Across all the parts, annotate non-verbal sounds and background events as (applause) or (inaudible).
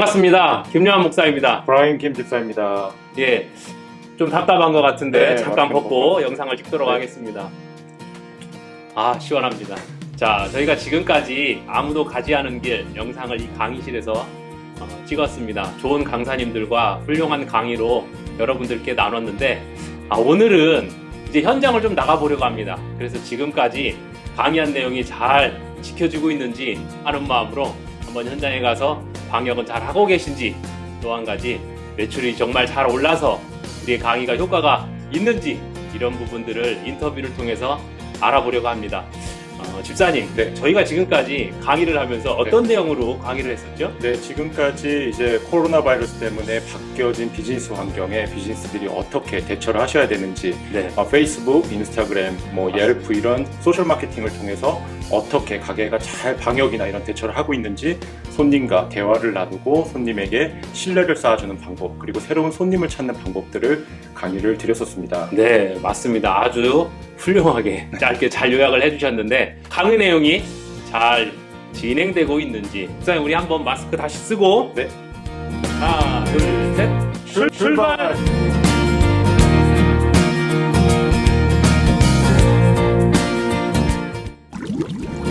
반갑습니다 김요한 목사입니다 브라인 김 집사입니다. 예, 좀 답답한 것 같은데 네, 잠깐 맞습니다. 벗고 영상을 찍도록 네. 하겠습니다 아 시원합니다 자 저희가 지금까지 아무도 가지 않은 길 영상을 이 강의실에서 어, 찍었습니다 좋은 강사님들과 훌륭한 강의로 여러분들께 나눴는데 아, 오늘은 이제 현장을 좀 나가보려고 합니다 그래서 지금까지 강의한 내용이 잘 지켜지고 있는지 하는 마음으로 한번 현장에 가서 방역은 잘 하고 계신지 또 한 가지 매출이 정말 잘 올라서 우리의 강의가 효과가 있는지 이런 부분들을 인터뷰를 통해서 알아보려고 합니다. 어, 집사님, 네. 저희가 지금까지 강의를 하면서 어떤 내용으로 강의를 했었죠? 네, 지금까지 이제 코로나 바이러스 때문에 바뀌어진 비즈니스 환경에 비즈니스들이 어떻게 대처를 하셔야 되는지 네. 어, 페이스북, 인스타그램, 뭐 옐프 이런 소셜 마케팅을 통해서 어떻게 가게가 잘 방역이나 이런 대처를 하고 있는지 손님과 대화를 나누고 손님에게 신뢰를 쌓아주는 방법 그리고 새로운 손님을 찾는 방법들을 강의를 드렸었습니다. 네, 맞습니다. 아주 훌륭하게 (laughs) 짧게 잘 요약을 해주셨는데 강의 내용이 잘 진행되고 있는지 집사님 우리 한번 마스크 다시 쓰고 네. 하나, 둘, 셋, 출, 출발! 안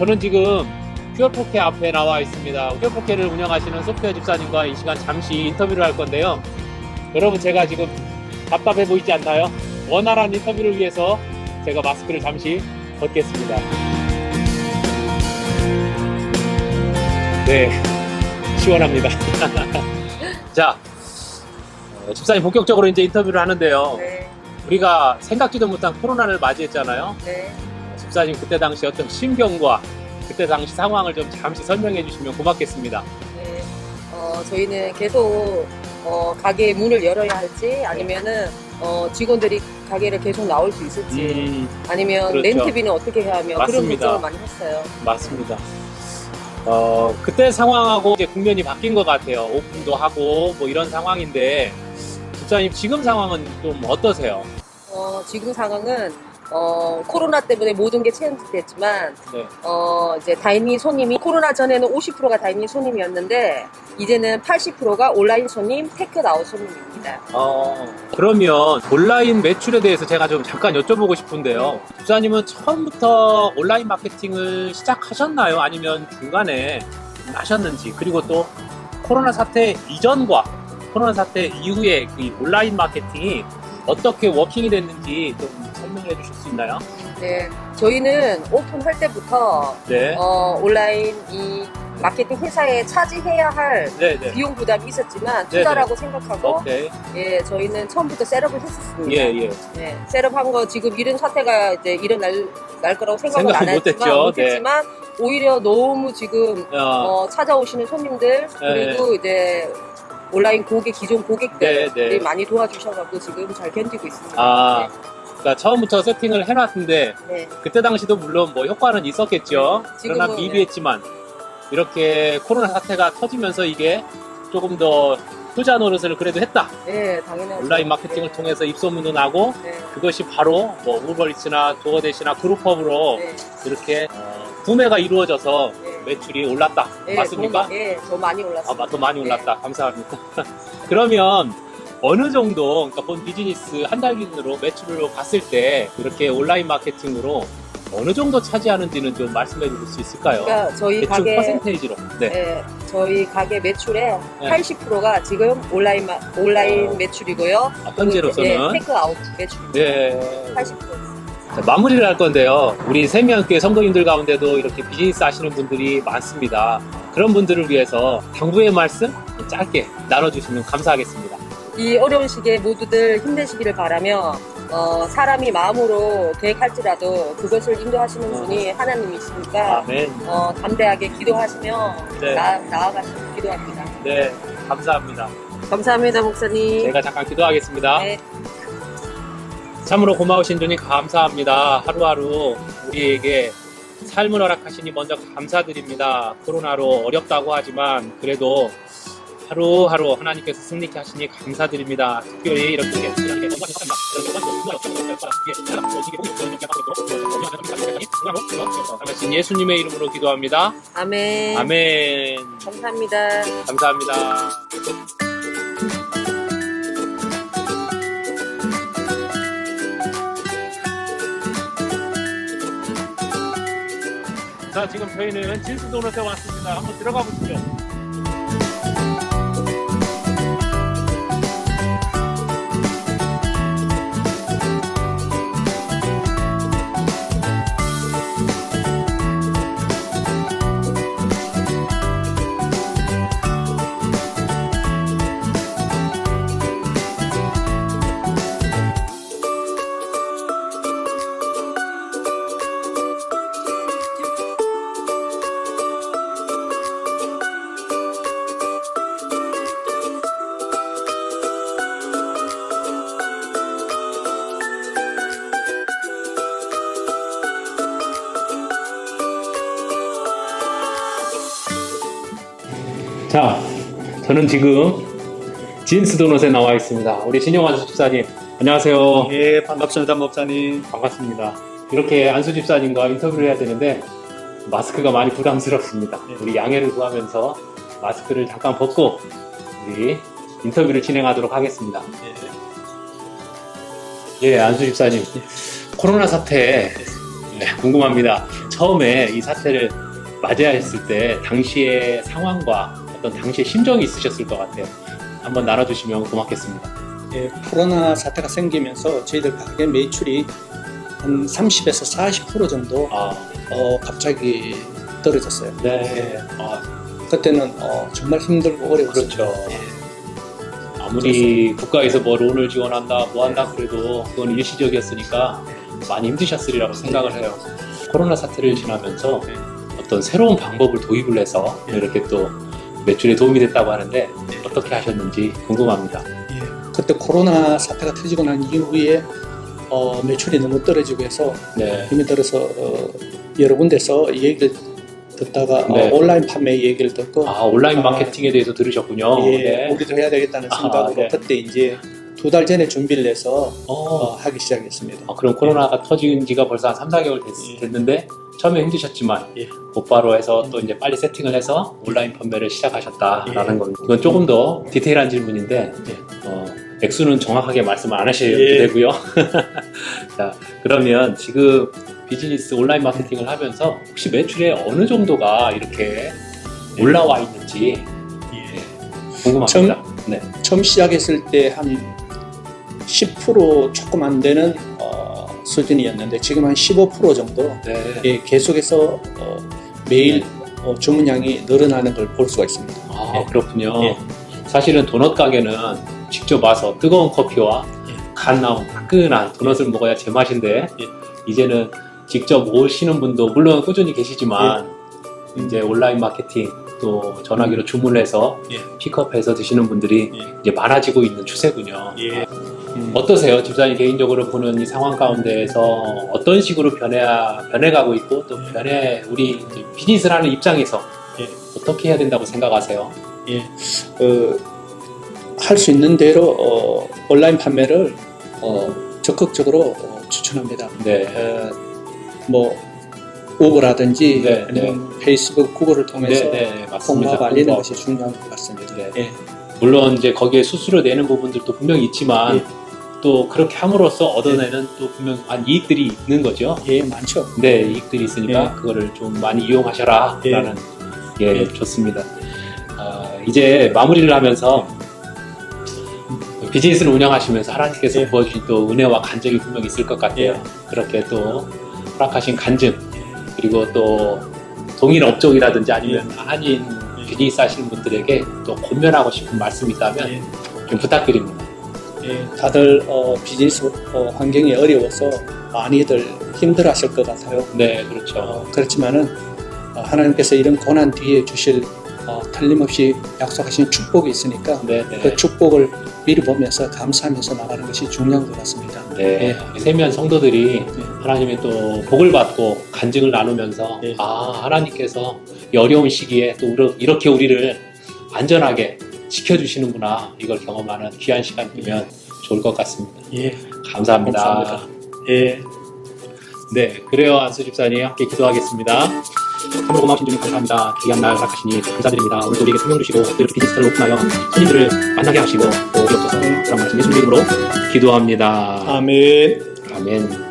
저는 지금 퓨어포케 앞에 나와 있습니다. 퓨어포케를 운영하시는 소피아 집사님과 이 시간 잠시 인터뷰를 할 건데요. 여러분 제가 지금 답답해 보이지 않나요? 원활한 인터뷰를 위해서 제가 마스크를 잠시 벗겠습니다. 네, 시원합니다. (laughs) 자, 어, 집사님 본격적으로 이제 인터뷰를 하는데요. 네, 우리가 생각지도 못한 코로나를 맞이했잖아요. 네. 집사님 그때 당시 어떤 심경과 그때 당시 상황을 좀 잠시 설명해 주시면 고맙겠습니다. 네. 어, 저희는 계속 어, 가게 문을 열어야 할지 아니면은 어, 직원들이 가게를 계속 나올 수 있을지 음, 아니면 그렇죠. 렌트비는 어떻게 해야 하며 그런 맞습니다. 걱정을 많이 했어요. 맞습니다. 어, 그때 상황하고 이제 국면이 바뀐 것 같아요. 오픈도 하고 뭐 이런 상황인데 집사님 지금 상황은 좀 어떠세요? 어, 지금 상황은 어, 코로나 때문에 모든 게 체인지됐지만 네. 어, 이제 다이닝 손님이 코로나 전에는 50%가 다이닝 손님이었는데 이제는 80%가 온라인 손님, 테크아웃 손님입니다. 어, 그러면 온라인 매출에 대해서 제가 좀 잠깐 여쭤보고 싶은데요. 집사님은 처음부터 온라인 마케팅을 시작하셨나요? 아니면 중간에 하셨는지 그리고 또 코로나 사태 이전과 코로나 사태 이후에 그 온라인 마케팅이 어떻게 워킹이 됐는지 좀 설명해 주실 수 있나요? 네, 저희는 오픈할 때부터 네. 어, 온라인 이 마케팅 회사에 차지해야 할 네, 네. 비용 부담이 있었지만 네, 투자라고 생각하고 오케이. 예 저희는 처음부터 셋업을 했었습니다. 예, 예. 네, 셋업한 거 지금 이런 사태가 이제 일어날 날 거라고 생각을 생각을 안 못했죠. 했지만 못했지만 오히려 너무 지금 어, 어, 찾아오시는 손님들 그리고 이제 온라인 고객 기존 고객들이 네, 네. 많이 도와주셔가지고 지금 잘 견디고 있습니다. 아, 그러니까 처음부터 세팅을 해놨는데 네. 네. 그때 당시도 물론 뭐 효과는 있었겠죠. 지금은, 그러나 미비했지만 이렇게 코로나 사태가 터지면서 이게 조금 더 투자 노릇을 그래도 했다. 네, 당연하죠. 온라인 마케팅을 통해서 입소문도 나고 네, 그것이 바로 뭐 우버리츠나 도어대시나 그룹업으로 네, 이렇게 어, 구매가 이루어져서 네. 매출이 올랐다. 네, 맞습니까? 더, 마- 네, 더 많이 아, 올랐습니다. 더 많이 올랐다. 감사합니다. (laughs) 그러면 어느 정도, 그러니까 본 비즈니스 한 달 기준으로 매출로 봤을 때 이렇게 온라인 마케팅으로 어느 정도 차지하는지는 좀 말씀해 주실 수 있을까요? 그러니까 저희 대충 가게 퍼센테이지로. 네. 네, 저희 가게 매출의 네. 80%가 지금 온라인 마- 온라인 어. 매출이고요. 아, 현재로서는. 네, 테크아웃 매출. 네. 80%. 자, 마무리를 할 건데요. 우리 세미한교회 성도님들 가운데도 이렇게 비즈니스 하시는 분들이 많습니다. 그런 분들을 위해서 당부의 말씀 짧게 나눠주시면 감사하겠습니다. 이 어려운 시기에 모두들 힘내시기를 바라며 어, 사람이 마음으로 계획할지라도 그것을 인도하시는 분이 하나님이시니까 아멘. 어, 담대하게 기도하시며 네. 나, 나아가시고 기도합니다. 네, 감사합니다. 감사합니다, 목사님. 제가 잠깐 기도하겠습니다. 네. 참으로 고마우신 주님 감사합니다. 하루하루 우리에게 삶을 허락하시니 먼저 감사드립니다. 코로나로 어렵다고 하지만 그래도 하루하루 하나님께서 승리케 하시니 감사드립니다. 특별히 이렇게 하신 예수님의 이름으로 기도합니다. 아멘. 아멘. 감사합니다. 감사합니다. 자, 지금 저희는 진수도넛에 왔습니다. 한번 들어가 보시죠. 저는 지금 진스 도넛에 나와 있습니다. 우리 신영환 집사님, 안녕하세요. 예, 반갑습니다, 목사님. 반갑습니다. 이렇게 안수 집사님과 인터뷰를 해야 되는데 마스크가 많이 부담스럽습니다. 네. 우리 양해를 구하면서 마스크를 잠깐 벗고 우리 인터뷰를 진행하도록 하겠습니다. 예, 안수 집사님. 코로나 사태 네, 궁금합니다. 처음에 이 사태를 맞이하셨을 때 당시의 상황과 어떤 당시의 심정이 있으셨을 것 같아요. 한번 나눠주시면 고맙겠습니다. 예, 코로나 사태가 생기면서 저희들 가게 매출이 한 30에서 40% 정도 아, 어, 갑자기 떨어졌어요. 네. 아, 그때는 어, 정말 힘들고 어려웠어요. 그렇죠. 예, 아무리 국가에서 뭐 론을 지원한다, 뭐 한다 그래도 그건 일시적이었으니까 많이 힘드셨으리라고 생각을 해요. 코로나 사태를 지나면서 네. 어떤 새로운 방법을 도입을 해서 네. 이렇게 또 매출에 도움이 됐다고 하는데 어떻게 하셨는지 궁금합니다. 예. 그때 코로나 사태가 터지고 난 이후에 어, 매출이 너무 떨어지고 해서 네. 힘이 들어서 어, 여러 군데서 얘기를 듣다가 어, 네. 온라인 판매 얘기를 듣고 아, 온라인 아, 마케팅에 대해서 들으셨군요. 예, 네. 우리도 해야 되겠다는 아, 생각으로 네. 그때 이제 두 달 전에 준비를 해서 어, 어, 하기 시작했습니다. 아, 그럼 코로나가 터진 지가 벌써 한 3, 4개월 됐, 예. 는데 처음에 힘드셨지만 예. 곧바로 해서 또 이제 빨리 세팅을 해서 온라인 판매를 시작하셨다라는 예. 겁니다. 이건 조금 더 디테일한 질문인데 예. 어, 액수는 정확하게 말씀 안 하셔도 예. 되고요. (laughs) 자, 그러면 지금 비즈니스 온라인 마케팅을 하면서 혹시 매출의 어느 정도가 이렇게 올라와 있는지 예. 궁금합니다. 네. 처음 시작했을 때 한 10% 조금 안 되는 어, 수준이었는데 지금 한 15% 정도 네. 예, 계속해서 어, 매일 어, 주문량이 늘어나는 걸 볼 수가 있습니다. 아, 예. 그렇군요. 예. 사실은 도넛 가게는 직접 와서 뜨거운 커피와 예. 간 나온 따끈한 도넛을 먹어야 제맛인데 예. 이제는 직접 오시는 분도 물론 꾸준히 계시지만 예. 이제 온라인 마케팅 또 전화기로 주문해서 예. 픽업해서 드시는 분들이 예. 이제 많아지고 있는 추세군요. 예. 음, 어떠세요? 집사님 개인적으로 보는 이 상황 가운데에서 어떤 식으로 변해 변해가고 있고 또 변해 우리 비즈니스를 하는 입장에서 예. 어떻게 해야 된다고 생각하세요? 예. 어, 할 수 있는 대로 어, 온라인 판매를 어, 적극적으로 어, 추천합니다. 네. 어, 뭐 우버라든지 네, 아니면 페이스북, 구글을 통해서 네, 네, 맞습니다. 홍보하고 알리는. 것이 중요한 것 같습니다. 네. 예. 물론 이제 거기에 수수료 내는 부분들도 분명히 있지만 예. 또 그렇게 함으로써 얻어내는 또 분명 한 이익들이 있는 거죠. 예, 많죠. 네, 이익들이 있으니까 예. 그거를 좀 많이 이용하셔라라는 예, 예. 좋습니다. 아, 이제 마무리를 하면서 비즈니스를 운영하시면서 하나님께서 예. 부어주신 또 은혜와 간증이 분명히 있을 것 같아요. 예. 그렇게 또 허락하신 간증 그리고 또 동일 업종이라든지 아니면 한인 예. 비즈니스 하시는 분들에게 또 권면하고 싶은 말씀이 있다면 예. 좀 부탁드립니다. 예. 예, 다들 어, 비즈니스 어, 환경이 어려워서 많이들 힘들어하실 것 같아요. 네, 그렇죠. 어, 그렇지만은 어, 하나님께서 이런 고난 뒤에 주실 어, 틀림없이 약속하신 축복이 있으니까 네, 네. 그 축복을 미리 보면서 감사하면서 나가는 것이 중요한 것 같습니다. 네. 예. 세미한 성도들이 네. 하나님의 또 복을 받고 간증을 나누면서 예. 아 하나님께서 이 어려운 시기에 또 이렇게 우리를 안전하게 지켜주시는구나 이걸 경험하는 귀한 시간이면 좋을 것 같습니다. 예, 감사합니다. 감사합니다. 예. 네, 그래요 안수 집사님 함께 기도하겠습니다. 참으로 고마우신 주님 감사합니다. 귀한 날 허락하시니 감사드립니다. 오늘도 우리에게 생명 주시고 또 이렇게 디지털을 오픈하여 손님들을 만나게 하시고 또 우리 없어서 그런 말씀 예수님 이름으로 기도합니다. 아멘. 아멘.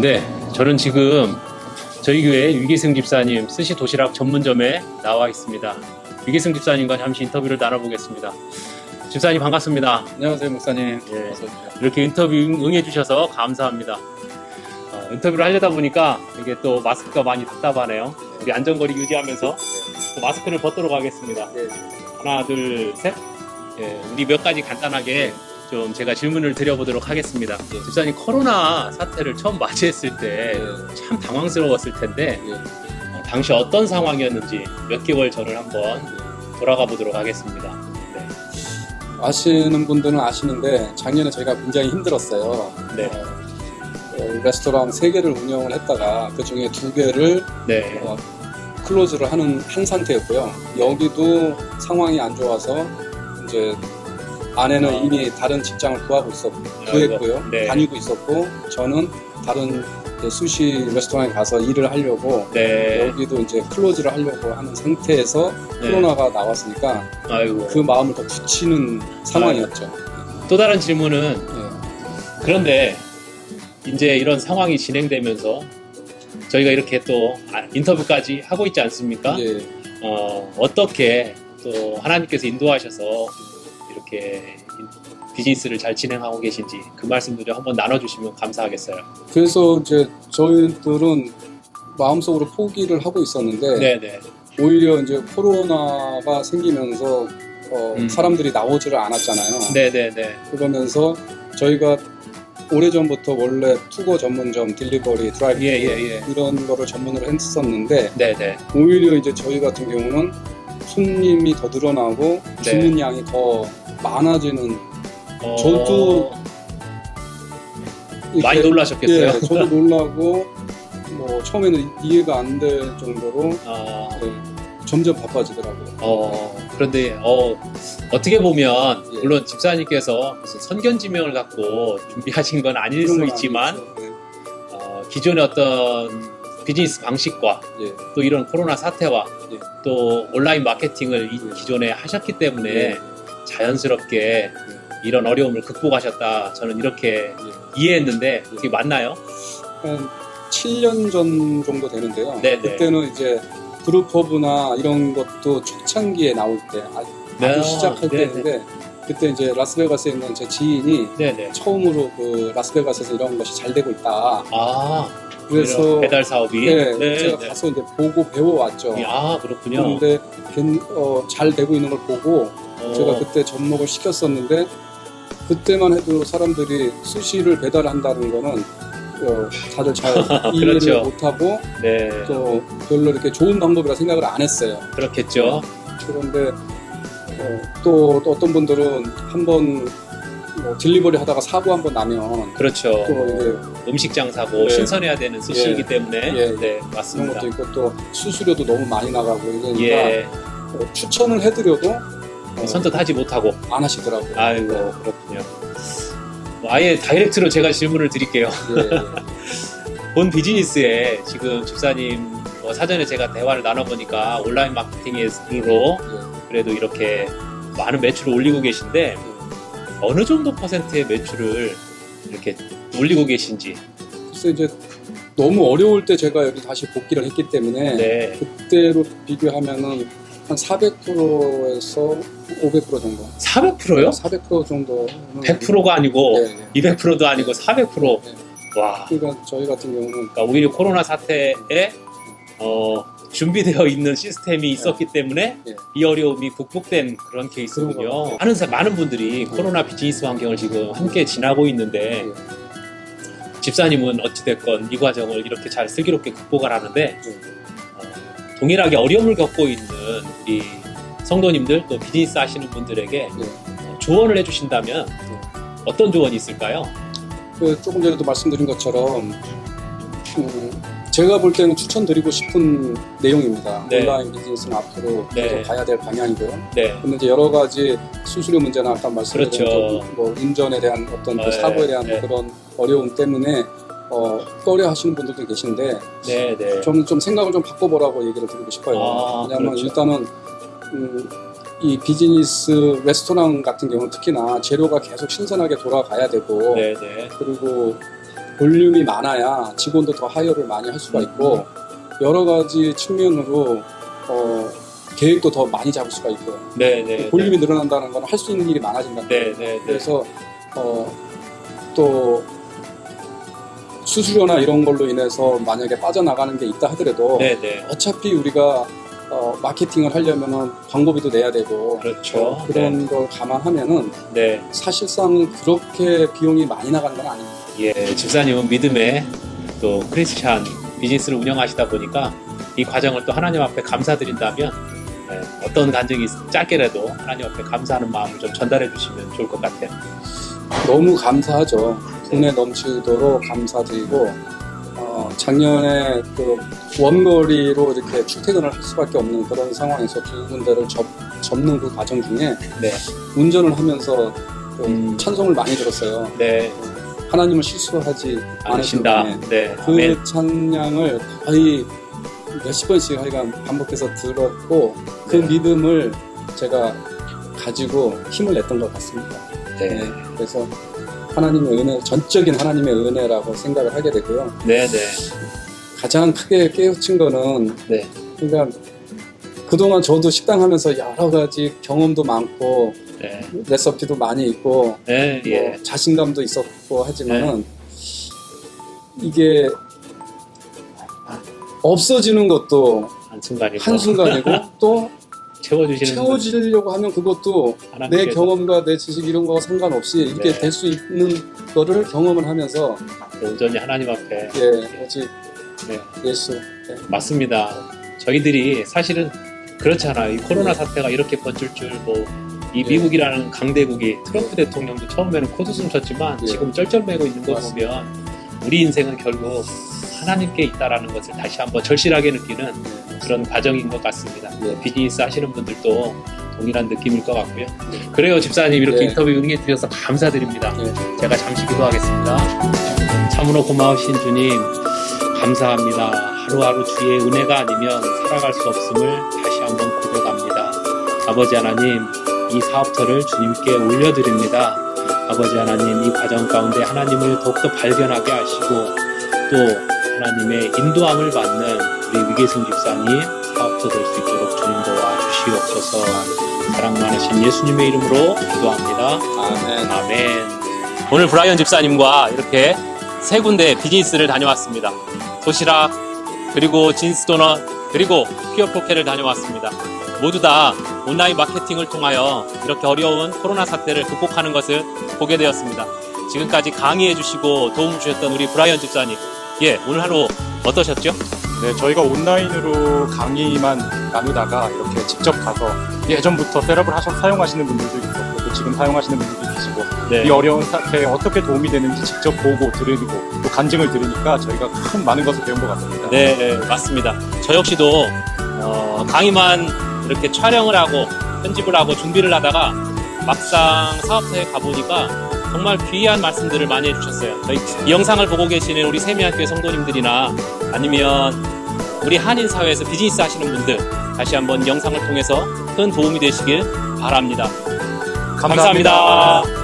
네, 저는 지금 저희 교회 유기승 집사님 스시 도시락 전문점에 나와 있습니다. 유기승 집사님과 잠시 인터뷰를 나눠보겠습니다. 집사님 반갑습니다. 안녕하세요 목사님. 예. 어서 오십시오. 이렇게 인터뷰 응- 응해주셔서 감사합니다. 어, 인터뷰를 하려다 보니까 이게 또 마스크가 많이 답답하네요. 우리 안전거리 유지하면서 또 마스크를 벗도록 하겠습니다. 네. 하나, 둘, 셋. 예, 우리 몇 가지 간단하게 좀 제가 질문을 드려보도록 하겠습니다. 예. 집사님 코로나 사태를 처음 맞이했을 때 네. 참 당황스러웠을 텐데 예. 어, 당시 어떤 상황이었는지 몇 개월 전을 한번 돌아가 보도록 하겠습니다. 네. 아시는 분들은 아시는데 작년에 저희가 굉장히 힘들었어요. 네. 어, 어, 레스토랑 세 개를 운영을 했다가 그 중에 두 개를 네. 어, 클로즈를 하는 한 상태였고요. 여기도 상황이 안 좋아서 이제 아내는 아. 이미 다른 직장을 구하고 있었 아이고, 구했고요. 네. 다니고 있었고 저는 다른 이제 수시 레스토랑에 가서 일을 하려고 네. 여기도 이제 클로즈를 하려고 하는 상태에서 네. 코로나가 나왔으니까 아이고. 그 마음을 더 굳히는 상황이었죠. 또 다른 질문은 예. 그런데 이제 이런 상황이 진행되면서 저희가 이렇게 또 아, 인터뷰까지 하고 있지 않습니까? 예. 어, 어떻게 또 하나님께서 인도하셔서 이렇게 인- 비즈니스를 잘 진행하고 계신지 그 말씀도 좀 한번 나눠주시면 감사하겠어요. 그래서 이제 저희들은 마음속으로 포기를 하고 있었는데 네네. 오히려 이제 코로나가 생기면서 어, 음. 사람들이 나오지를 않았잖아요. 네네네. 그러면서 저희가 오래전부터 원래 투고 전문점, 딜리버리, 드라이브 예, 예, 예. 이런 거를 전문으로 했었는데 네네. 오히려 이제 저희 같은 경우는 손님이 더 늘어나고 네. 주문량이 더 많아지는 어, 저도 이렇게- 많이 놀라셨겠어요. 예, 저도 놀라고 뭐 처음에는 이해가 안 될 정도로 아, 예, 점점 바빠지더라고요. 어, 그런데 어, 어떻게 보면 예. 물론 집사님께서 무슨 선견지명을 갖고 준비하신 건 아닐 수건 있지만 아니죠. 어, 기존의 어떤 비즈니스 방식과 예, 예, 또 이런 코로나 사태와 예. 또 온라인 마케팅을 이- 예. 기존에 하셨기 때문에 예. 자연스럽게 이런 어려움을 극복하셨다 저는 이렇게 이해했는데 그게 맞나요? 한 7년 전 정도 되는데요. 네네. 그때는 이제 그룹 허브나 이런 것도 초창기에 나올 때 아주 네. 시작할 네네. 때인데 그때 이제 라스베가스에 있는 제 지인이 네네. 처음으로 그 라스베가스에서 이런 것이 잘 되고 있다. 아 그래서 배달 사업이 네, 네, 제가 네. 가서 이제 보고 배워왔죠. 아 그렇군요. 그런데 괜- 어, 잘 되고 있는 걸 보고 어, 제가 그때 접목을 시켰었는데 그때만 해도 사람들이 수시를 배달한다는 거는 어, 다들 잘 (laughs) 이해를 그렇죠. 못하고 네 또 별로 이렇게 좋은 방법이라 생각을 안 했어요. 그렇겠죠. 그런데 어, 또, 또 어떤 분들은 한번 뭐 딜리버리 하다가 사고 한번 나면 그렇죠. 또 이게 음식 장 사고 네. 신선해야 되는 스시이기 예. 때문에 예, 예. 네 이런 맞습니다. 것도 있고 또 수수료도 너무 많이 나가고 이러니까 예 어, 추천을 해드려도 어, 선뜻 하지 못하고 안 하시더라고요. 아이고 그렇군요. 아예 다이렉트로 제가 질문을 드릴게요. 예, (laughs) 본 비즈니스에 지금 집사님 뭐 사전에 제가 대화를 나눠보니까 온라인 마케팅으로 예. 그래도 이렇게 많은 매출을 올리고 계신데 어느 정도 퍼센트의 매출을 이렇게 올리고 계신지 글쎄 이제 너무 어려울 때 제가 여기 다시 복귀를 했기 때문에 네. 그때로 비교하면은 한 400%에서 500% 정도. 400%요? 400% 정도. 100%가 아니고 네, 네. 200%도 아니고 400%. 네. 와. 그러니까 저희 같은 경우는 그러니까 오히려 코로나 사태에 어, 준비되어 있는 시스템이 있었기 때문에 네. 이 어려움이 극복된 그런 케이스군요. 많은 사- 많은 분들이 코로나 비즈니스 환경을 지금 함께 지나고 있는데 네. 집사님은 어찌됐건 이 과정을 이렇게 잘 슬기롭게 극복을 하는데 네. 어, 동일하게 어려움을 겪고 있는 우리 성도님들 또 비즈니스 하시는 분들에게 네. 어, 조언을 해주신다면 어떤 조언이 있을까요? 그 조금 전에도 말씀드린 것처럼 음, 제가 볼 때는 추천드리고 싶은 내용입니다. 네. 온라인 비즈니스는 앞으로 네. 계속 가야 될 방향이고요. 네, 근데 이제 여러 가지 수수료 문제나 아까 말씀드린 그렇죠. 뭐 운전에 대한 어떤 그 네, 사고에 대한 네. 그런 어려움 때문에 어, 꺼려 하시는 분들도 계신데 네, 네. 저는 좀 생각을 좀 바꿔보라고 얘기를 드리고 싶어요. 아, 왜냐하면 그렇죠. 일단은 음, 이 비즈니스 레스토랑 같은 경우는 특히나 재료가 계속 신선하게 돌아가야 되고 네, 네. 그리고 볼륨이 많아야 직원도 더 하이어를 많이 할 수가 있고 여러 가지 측면으로 어, 계획도 더 많이 잡을 수가 있고요. 네, 네. 볼륨이 늘어난다는 건 할 수 있는 일이 많아진다. 네, 네, 네. 그래서 어, 또 수수료나 이런 걸로 인해서 만약에 빠져나가는 게 있다 하더라도 네, 네. 어차피 우리가 어, 마케팅을 하려면은 광고비도 내야 되고 그렇죠. 어, 그런 걸 감안하면은 네. 사실상 그렇게 비용이 많이 나가는 건 아닙니다. 예, 집사님은 믿음의 또 크리스찬 비즈니스를 운영하시다 보니까 이 과정을 또 하나님 앞에 감사드린다면 예, 어떤 간증이 짧게라도 하나님 앞에 감사하는 마음을 좀 전달해 주시면 좋을 것 같아요. 너무 감사하죠. 분에 넘치도록 감사드리고 어, 작년에 그 원거리로 이렇게 출퇴근을 할 수밖에 없는 그런 상황에서 두 군데를 접, 접는 그 과정 중에 네. 운전을 하면서 그 음. 찬송을 많이 들었어요. 네, 하나님은 실수하지. 않으신다. 네, 그 아멘. 찬양을 거의 몇십 번씩 하여간 반복해서 들었고 그 네. 믿음을 제가 가지고 힘을 냈던 것 같습니다. 네, 그래서 하나님의 은혜, 전적인 하나님의 은혜라고 생각을 하게 되고요. 네, 네, 가장 크게 깨우친 거는 네, 그러니까 그동안 저도 식당 하면서 여러 가지 경험도 많고 네, 레시피도 많이 있고 네, 예, 뭐 자신감도 있었고 하지만은 이게 없어지는 것도 한 순간이고. 한순간이고 또 채워주시는 채워지려고 하면 그것도 내 하나님께서 경험과 내 지식 이런 거와 상관없이 이렇게 네. 될 수 있는 거를 경험을 하면서 온전히 하나님 앞에 예, 오직 네. 예수 예, 맞습니다. 저희들이 사실은 그렇잖아요. 이 코로나 사태가 이렇게 번질 줄 뭐이 예. 미국이라는 강대국이 트럼프 대통령도 처음에는 코드 숨 쳤지만 예. 지금 쩔쩔매고 있는 거. 보면 우리 인생은 결국 하나님께 있다라는 것을 다시 한번 절실하게 느끼는 예, 그런 과정인 것 같습니다. 예. 비즈니스 하시는 분들도 동일한 느낌일 것 같고요. 그래요, 집사님 이렇게 네. 인터뷰 응해 주셔서 감사드립니다. 예. 제가 잠시 기도하겠습니다. 참으로 고마우신 주님, 감사합니다. 하루하루 주의 은혜가 아니면 살아갈 수 없음을 다시 한번 고백합니다. 아버지 하나님, 이 사업터를 주님께 올려드립니다. 아버지 하나님, 이 과정 가운데 하나님을 더욱더 발견하게 하시고, 또 하나님의 인도함을 받는 우리 위계승 집사님 사업터 될수 있도록 주님 도와주시옵소서. 사랑 많으신 예수님의 이름으로 기도합니다. 아멘. 아멘. 오늘 브라이언 집사님과 이렇게 세 군데 비즈니스를 다녀왔습니다. 도시락, 그리고 진스 도넛, 그리고 피어 포켓을 다녀왔습니다. 모두 다 온라인 마케팅을 통하여 이렇게 어려운 코로나 사태를 극복하는 것을 보게 되었습니다. 지금까지 강의해 주시고 도움 주셨던 우리 브라이언 집사님. 예, 오늘 하루 어떠셨죠? 네, 저희가 온라인으로 강의만 나누다가 이렇게 직접 가서 예전부터 셋업을 하셔 사용하시는 분들도 있었고 또 지금 사용하시는 분들도 계시고 네. 이 어려운 사태에 어떻게 도움이 되는지 직접 보고 들으고 또 간증을 들으니까 저희가 큰 많은 것을 배운 것 같습니다. 네, 네, 맞습니다. 저 역시도 어, 강의만 이렇게 촬영을 하고 편집을 하고 준비를 하다가 막상 사업터에 가보니까 정말 귀한 말씀들을 많이 해주셨어요. 저희 이 영상을 보고 계시는 우리 세미학교의 성도님들이나 아니면 우리 한인 사회에서 비즈니스 하시는 분들 다시 한번 이 영상을 통해서 큰 도움이 되시길 바랍니다. 감사합니다.